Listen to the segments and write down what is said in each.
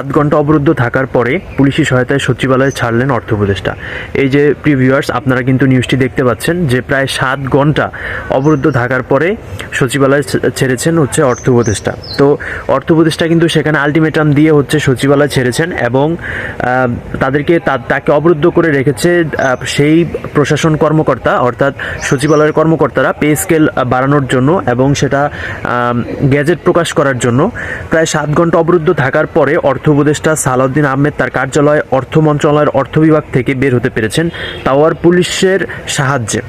সাত ঘণ্টা অবরুদ্ধ থাকার পরে পুলিশি সহায়তায় সচিবালয়ে ছাড়লেন অর্থ উপদেষ্টা। এই যে প্রিভিউয়ার্স আপনারা কিন্তু নিউজটি দেখতে পাচ্ছেন যে প্রায় সাত ঘণ্টা অবরুদ্ধ থাকার পরে সচিবালয় ছেড়েছেন হচ্ছে অর্থ উপদেষ্টা। তো অর্থ উপদেষ্টা কিন্তু সেখানে আলটিমেটাম দিয়ে হচ্ছে সচিবালয় ছেড়েছেন এবং তাদেরকে তাকে অবরুদ্ধ করে রেখেছে সেই প্রশাসন কর্মকর্তা অর্থাৎ সচিবালয়ের কর্মকর্তারা পে স্কেল বাড়ানোর জন্য এবং সেটা গ্যাজেট প্রকাশ করার জন্য। প্রায় সাত ঘণ্টা অবরুদ্ধ থাকার পরে অর্থ উপদেষ্টা সালাউদ্দিন আহমেদ তার কার্যালয়, অর্থ মন্ত্রণালয়ের অর্থ বিভাগ থেকে বের হতে পেরেছেন তাওয়ার পুলিশের সাহায্যে।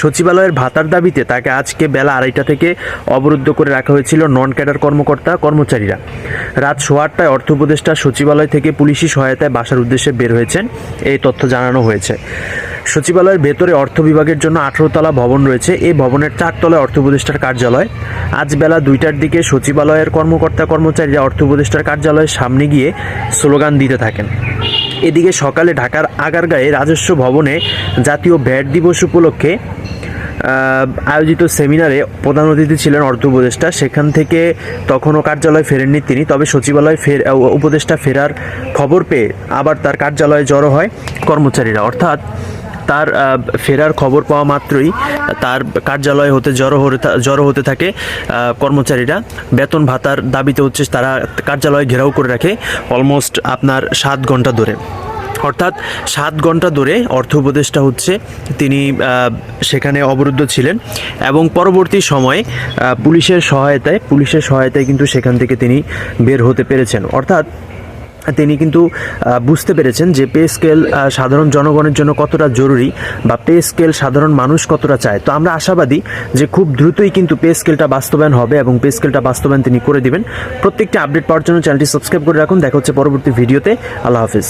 সচিবালয়ের ভাতার দাবিতে তাকে আজকে বেলা আড়াইটা থেকে অবরুদ্ধ করে রাখা হয়েছিল নন ক্যাডার কর্মকর্তা, কর্মচারীরা। রাত সোয়া আটটায় অর্থ উপদেষ্টা সচিবালয় থেকে পুলিশি সহায়তায় বাসার উদ্দেশ্যে বের হয়েছেন। এই তথ্য জানানো হয়েছে। সচিবালয়ের ভেতরে অর্থ বিভাগের জন্য আঠারো তলা ভবন রয়েছে। এই ভবনের চারতলায় অর্থ উপদেষ্টার কার্যালয়। আজ বেলা দুইটার দিকে সচিবালয়ের কর্মকর্তা কর্মচারীরা অর্থ উপদেষ্টার কার্যালয়ের সামনে গিয়ে স্লোগান দিতে থাকেন। এদিকে সকালে ঢাকার আগারগাঁয়ে রাজস্ব ভবনে জাতীয় ব্যাট দিবস উপলক্ষে আয়োজিত সেমিনারে প্রধান অতিথি ছিলেন অর্থ উপদেষ্টা। সেখান থেকে তখনও কার্যালয় ফেরেননি তিনি। তবে সচিবালয় ফের উপদেষ্টা ফেরার খবর পেয়ে আবার তার কার্যালয়ে জড়ো হয় কর্মচারীরা। অর্থাৎ তার ফেরার খবর পাওয়া মাত্রই তার কার্যালয় হতে জড়ো হতে জড়ো হতে থাকে কর্মচারীরা। বেতন ভাতার দাবিতে হচ্ছে তারা কার্যালয় ঘেরাও করে রাখে অলমোস্ট আপনার সাত ঘণ্টা ধরে। অর্থাৎ সাত ঘণ্টা ধরে অর্থ উপদেষ্টা হচ্ছে তিনি সেখানে অবরুদ্ধ ছিলেন এবং পরবর্তী সময়ে পুলিশের সহায়তায় পুলিশের সহায়তায় কিন্তু সেখান থেকে তিনি বের হতে পেরেছেন। অর্থাৎ তিনি কিন্তু বুঝতে পেরেছেন যে পে স্কেল সাধারণ জনগণের জন্য কতটা জরুরি বা পে স্কেল সাধারণ মানুষ কতটা চায়। তো আমরা আশাবাদী যে খুব দ্রুতই কিন্তু পে স্কেলটা বাস্তবায়ন হবে এবং পে স্কেলটা বাস্তবায়ন তিনি করে দিবেন। প্রত্যেকটি আপডেট পাওয়ার জন্য চ্যানেলটি সাবস্ক্রাইব করে রাখুন। দেখা হচ্ছে পরবর্তী ভিডিওতে। আল্লাহ হাফিজ।